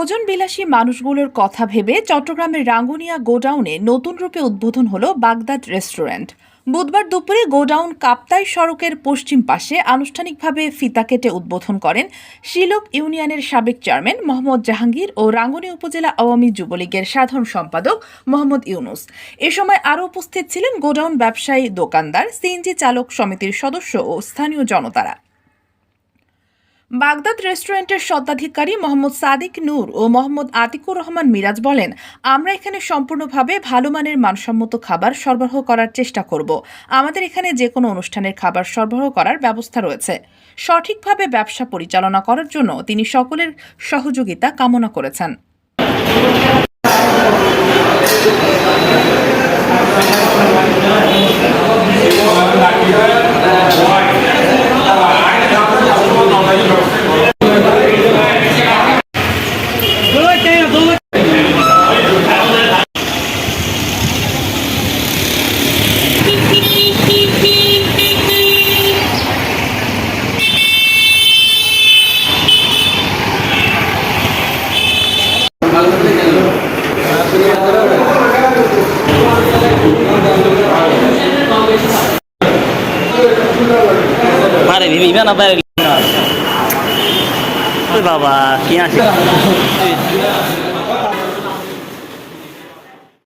ভোজন বিলাসী মানুষগুলোর কথা ভেবে চট্টগ্রামের রাঙ্গুনিয়া গোডাউনে নতুন রূপে উদ্বোধন হলো বাগদাদ রেস্টুরেন্ট। বুধবার দুপুরে গোডাউন কাপ্তাই সড়কের পশ্চিম পাশে আনুষ্ঠানিকভাবে ফিতা কেটে উদ্বোধন করেন শিলক ইউনিয়নের সাবেক চেয়ারম্যান মোহাম্মদ জাহাঙ্গীর ও রাঙ্গুনিয়া উপজেলা আওয়ামী যুবলীগের সাধারণ সম্পাদক মোহাম্মদ ইউনুস। এ সময় আরও উপস্থিত ছিলেন গোডাউন ব্যবসায়ী দোকানদার, সিএনজি চালক সমিতির সদস্য ও স্থানীয় জনতারা। বাগদাদ রেস্টুরেন্টের স্বত্বাধিকারী মোহাম্মদ সাদিক নূর ও মোহাম্মদ আতিকুর রহমান মিরাজ বলেন, আমরা এখানে সম্পূর্ণভাবে ভালো মানের মানসম্মত খাবার সরবরাহ করার চেষ্টা করব। আমাদের এখানে যে কোনো অনুষ্ঠানের খাবার সরবরাহ করার ব্যবস্থা রয়েছে। সঠিকভাবে ব্যবসা পরিচালনা করার জন্য তিনি সকলের সহযোগিতা কামনা করেছেন। আরে ইমান আবার বাবা কি আছে